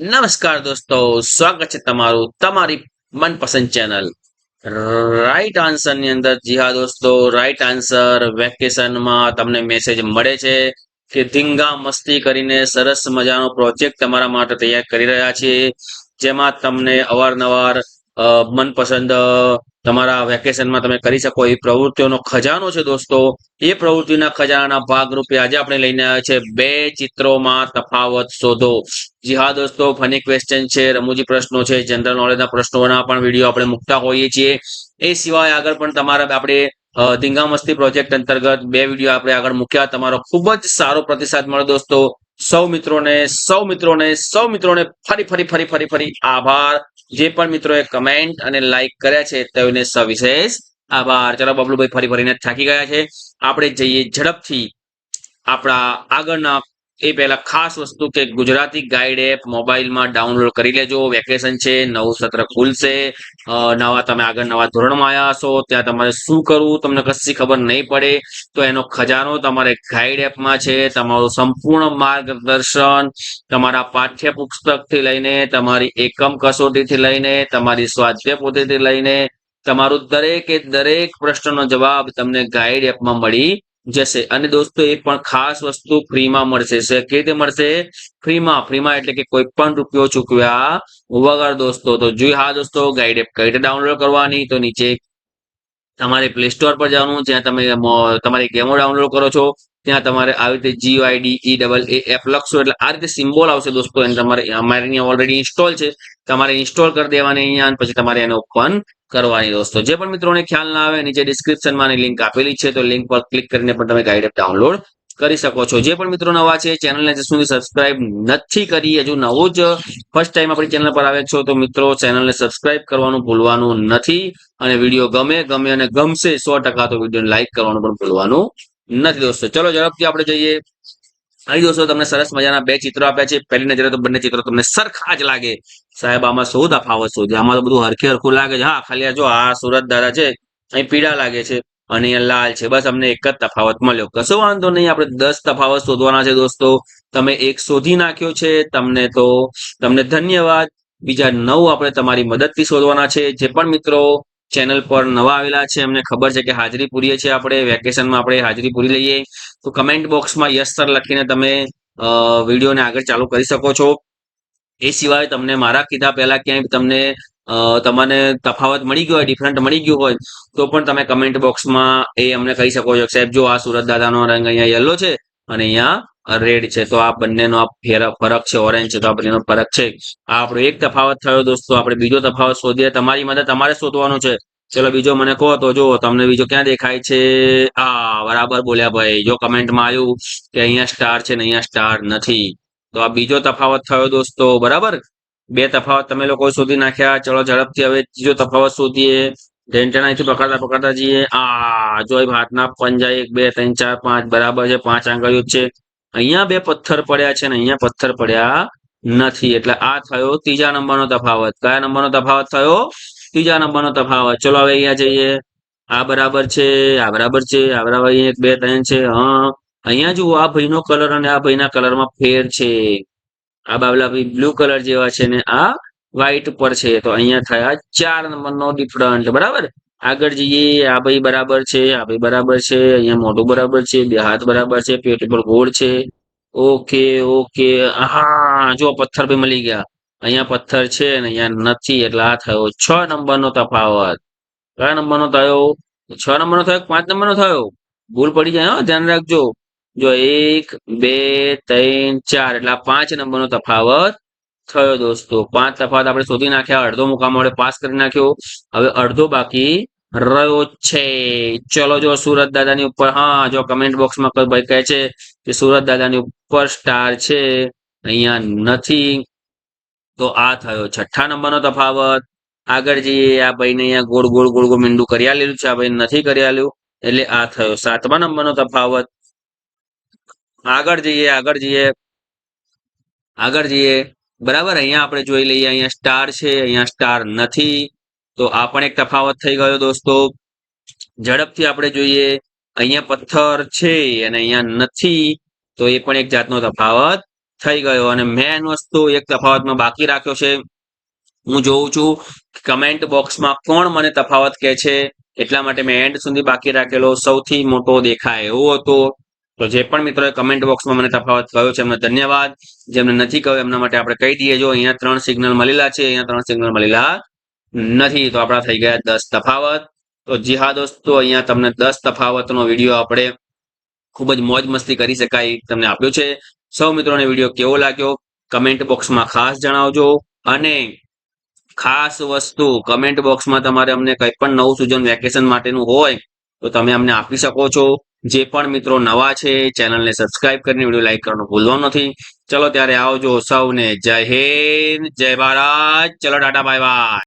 નમસ્કાર દોસ્તો, સ્વાગત છે તમારું તમારી મનપસંદ ચેનલ. રાઈટ આન્સરની અંદર, જી હા દોસ્તો રાઈટ આન્સર વેકેશનમાં તમને મેસેજ મળે છે કે ધીંગા મસ્તી કરીને સરસ મજાનો પ્રોજેક્ટ તમારા માટે તૈયાર કરી રહ્યા છીએ, જેમાં તમને અવારનવાર મનપસંદ તમારા વેકેશનમાં તમે કરી શકો એ પ્રવૃત્તિઓનો ખજાનો છે દોસ્તો. એ પ્રવૃત્તિના ખજાનાના ભાગરૂપે આજે આપણે લઈને આવ્યા છે બે ચિત્રોમાં તફાવત શોધો. જી હા દોસ્તો, ફની ક્વેશ્ચન છે, રમૂજી પ્રશ્નો છે જનરલ નોલેજના પ્રશ્નોના પણ વીડિયો આપણે મૂકતા હોઈએ છીએ. એ સિવાય આગળ પણ તમારા આપણે ધીંગામસ્તી પ્રોજેક્ટ અંતર્ગત બે વીડિયો આપણે આગળ મૂક્યા. તમારો ખૂબ જ સારો પ્રતિસાદ મળ્યો દોસ્તો. સૌ મિત્રોને સૌ મિત્રોને સૌ મિત્રોને ફરી ફરી ફરી ફરી ફરી આભાર. જે પણ મિત્રોએ કમેન્ટ અને લાઈક કર્યા છે તેઓને સવિશેષ આભાર. ચલો બબલુભાઈ ફરી, ફરીને થાકી ગયા છે. આપણે જઈએ ઝડપથી આપણા આગળના એ પહેલા ખાસ વસ્તુ કે ગુજરાતી ગાઈડ એપ મોબાઈલમાં ડાઉનલોડ કરી લેજો. વેકેશન છે, નવું સત્ર ખુલશે. નવા તમે આગળ નવા ધોરણમાં આવ્યા હશો, ત્યાં તમારે શું કરવું, તમને કશી ખબર નહીં પડે, તો એનો ખજાનો તમારે ગાઈડ એપમાં છે. તમારું સંપૂર્ણ માર્ગદર્શન તમારા પાઠ્ય પુસ્તકથી લઈને, તમારી એકમ કસોટીથી લઈને, તમારી સ્વાધ્યાય પોતેથી લઈને, તમારું દરેકે દરેક પ્રશ્નનો જવાબ તમને ગાઈડ એપમાં મળી જશે. અને દોસ્તો, એ પણ ખાસ વસ્તુ ફ્રીમાં મળશે. કેવી રીતે મળશે? ફ્રીમાં. ફ્રીમાં એટલે કે કોઈ પણ રૂપિયો ચૂકવ્યા વગર દોસ્તો. તો જોઈ હા દોસ્તો ગાઈડ એપ કઈ રીતે ડાઉનલોડ કરવાની? તો નીચે તમારે પ્લે સ્ટોર પર જવાનું. જ્યાં તમે તમારી ગેમો ડાઉનલોડ કરો છો. ત્યાં તમારે આવી રીતે Jio ID double A app લખશો. એટલે આ રીતે સિમ્બોલ આવશે દોસ્તો. એને તમારે અમારે અહીંયા ઓલરેડી ઇન્સ્ટોલ છે. તમારે ઇન્સ્ટોલ કરી દેવાની અહીંયા પછી તમારે એને ઓપન કરવાની દોસ્તો. જે પણ મિત્રોને ખ્યાલ ના આવે, નીચે ડિસ્ક્રિપ્શનમાં લિંક આપેલી છે, તો લિંક પર ક્લિક કરીને પણ તમે ગાઈડ એપ ડાઉનલોડ કરી શકો છો. જે પણ મિત્રો નવા છે ચેનલને હજુ સુધી સબસ્ક્રાઇબ નથી કરી, હજુ નવો જ ફર્સ્ટ ટાઈમ આપણી ચેનલ પર આવે છો, તો મિત્રો ચેનલને સબસ્ક્રાઇબ કરવાનું ભૂલવાનું નથી અને વીડિયો ગમે ગમે અને ગમશે સો તો વીડિયો લાઈક કરવાનું પણ ભૂલવાનું નથી દોસ્તો. ચલો, ઝડપથી આપણે જઈએ. અહીં દોસ્તો તમને સરસ મજાના બે ચિત્રો આપ્યા છે. પહેલી નજરે તો બંને ચિત્રો તમને સરખા જ લાગે. સાહેબ, આમાં શું તફાવત શોધે આમાં તો બધું હરખે હરખું લાગે છે. હા, ખાલી જો આ સુરત દાદા છે, અહીં પીળા લાગે છે અને લાલ છે. બસ અમને એક જ તફાવત મળ્યો. કશો વાંધો નહીં, આપણે દસ તફાવત શોધવાના છે દોસ્તો. તમે એક શોધી નાખ્યો છે, તમને તો તમને ધન્યવાદ. બીજા નવ આપણે તમારી મદદથી શોધવાના છે. જે પણ મિત્રો ચેનલ પર નવા આવેલા છે અમને ખબર છે કે હાજરી પૂરીએ છીએ આપણે. વેકેશનમાં આપણે હાજરી પૂરી લઈએ. તો કમેન્ટ બોક્સમાં યસ સર લખીને તમે વિડીયોને આગળ ચાલુ કરી શકો છો. એ સિવાય તમને મારા કીધા પહેલા ક્યાંય તમને તમને તફાવત મળી ગયો હોય ડિફરન્ટ મળી ગયું હોય, તો પણ તમે કમેન્ટ બોક્સમાં એ અમને કહી શકો છો. સાહેબ, જો આ સુરત દાદાનો રંગ અહીંયા યલો છે અને અહીંયા રેડ છે, તો આ બંનેનો આ ફેર- ફરક છે ઓરેન્જ છે, તો આ બંનેનો ફરક છે. આ આપણો એક તફાવત થયો દોસ્તો, આપણે બીજો તફાવત શોધીએ. તમારી મદદ તમારે શોધવાનું છે. ચલો, બીજો મને કહો તો જો તમને બીજો ક્યાં દેખાય છે? આ, બરાબર બોલ્યા ભાઈ. જો કમેન્ટમાં આવ્યું કે અહીંયા સ્ટાર છે ને અહીંયા સ્ટાર નથી. તો આ બીજો તફાવત થયો દોસ્તો, બરાબર? બે તફાવત તમે લોકો શોધી નાખ્યા. ચલો ઝડપથી હવે ત્રીજો તફાવત શોધીએ. ઢેંચણાથી પકડતા પકડતા જઈએ. આ જોઈ ભાતના પંજા એક, બે, ત્રણ, ચાર, પાંચ, બરાબર છે. પાંચ આંગળીઓ છે. અહીંયા બે પથ્થર પડ્યા છે ને અહીંયા પથ્થર પડ્યા નથી. એટલે આ થયો ત્રીજા નંબરનો તફાવત. કયા નંબરનો તફાવત થયો? ત્રીજા નંબરનો તફાવત. ચલો હવે અહીંયા જઈએ. આ બરાબર છે, આ બરાબર છે, આ બરાબર એક, બે, ત્રણ છે. હા. અહીંયા જુઓ, આ ભાઈનો કલર અને આ ભાઈના કલરમાં ફેર છે. આ બાબલા ભાઈ બ્લુ કલર જેવા છે ને આ વ્હાઈટ પર છે. તો અહીંયા થયા ચાર નંબરનો ડિફરન્ટ બરાબર? આગળ જઈએ, આ ભાઈ બરાબર છે, આ ભાઈ બરાબર છે, અહીંયા મોઢું બરાબર છે, બે હાથ બરાબર છે, પેટ ઉપર ગોળ છે. ઓકે ઓકે હા જો પથ્થર ભાઈ મળી ગયા. અહીંયા પથ્થર છે ને અહીંયા નથી, એટલે આ થયો છ નંબરનો તફાવત. કયા નંબરનો થયો? છ નંબરનો થયો પાંચ નંબરનો થયો? ભૂલ પડી જાય ધ્યાન રાખજો. જો એક, બે, ત્રણ, ચાર, એટલે આ પાંચ નંબરનો તફાવત થયો દોસ્તો. પાંચ તફાવત આપણે શોધી નાખ્યા, અડધો મુકામ આપણે પાસ કરી નાખ્યો. હવે અડધો બાકી રહ્યો છે. ચલો જો સુરત દાદાની ઉપર, હા, જો કમેન્ટ બોક્સમાં ભાઈ કહે છે કે સુરત દાદાની ઉપર સ્ટાર છે. અહીંયા નથી. તો આ થયો છઠ્ઠા નંબરનો તફાવત. આગળ જઈએ, આ ભાઈને અહીંયા ગોળ ગોળ ગોળ ગોળ મીંડું કરી આલેલું છે. આ ભાઈ નથી કરી આલ્યું. એટલે આ થયો સાતમા નંબરનો તફાવત. આગળ જઈએ આગળ જઈએ. આગળ જઈએ. બરાબર? અહીંયા આપણે જોઈ લઈએ, અહીંયા સ્ટાર છે, અહીંયા સ્ટાર નથી. તો આ પણ એક તફાવત થઈ ગયો દોસ્તો. ઝડપથી આપણે જોઈએ, અહીંયા પથ્થર છે અને અહીંયા નથી. તો એ પણ એક જાતનો તફાવત થઈ ગયો. અને મેન વસ્તુ એક તફાવતમાં બાકી રાખ્યો છે. હું જોઉં છું કમેન્ટ બોક્સમાં કોણ મને તફાવત કહે છે? એટલા માટે મેં એન્ડ સુધી બાકી રાખેલો. સૌથી મોટો દેખાય એવો હતો. તો જે પણ મિત્રોએ કમેન્ટ બોક્સમાં મને તફાવત કહ્યો છે, એમને ધન્યવાદ. જેમને નથી કહ્યું, એમના માટે આપણે કહી દઈએ, જો અહીંયા ત્રણ સિગ્નલ મળેલા છે, અહીંયા ત્રણ સિગ્નલ મળેલા નથી, તો આપણા થઈ ગયા દસ તફાવત. તો જી હા દોસ્તો, અહીંયા તમને દસ તફાવતનો વીડિયો આપણે ખૂબ જ મોજ મસ્તી કરી શકાય તમને આપ્યું છે. સૌ મિત્રોને વીડિયો કેવો લાગ્યો? કમેન્ટ બોક્સમાં ખાસ જણાવજો. અને ખાસ વસ્તુ કમેન્ટ બોક્સમાં તમારે અમને કંઈ પણ નવું સૂચન વેકેશન માટેનું હોય, તો તમે અમને આપી શકો છો. જે પણ મિત્રો નવા છે, ચેનલને સબસ્ક્રાઇબ કરીને વીડિયો લાઈક કરવાનું ભૂલવાનું નથી. ચલો ત્યારે આવજો સૌને જય હિન્દ, જય ભારત. ચલો ટાટા બાય બાય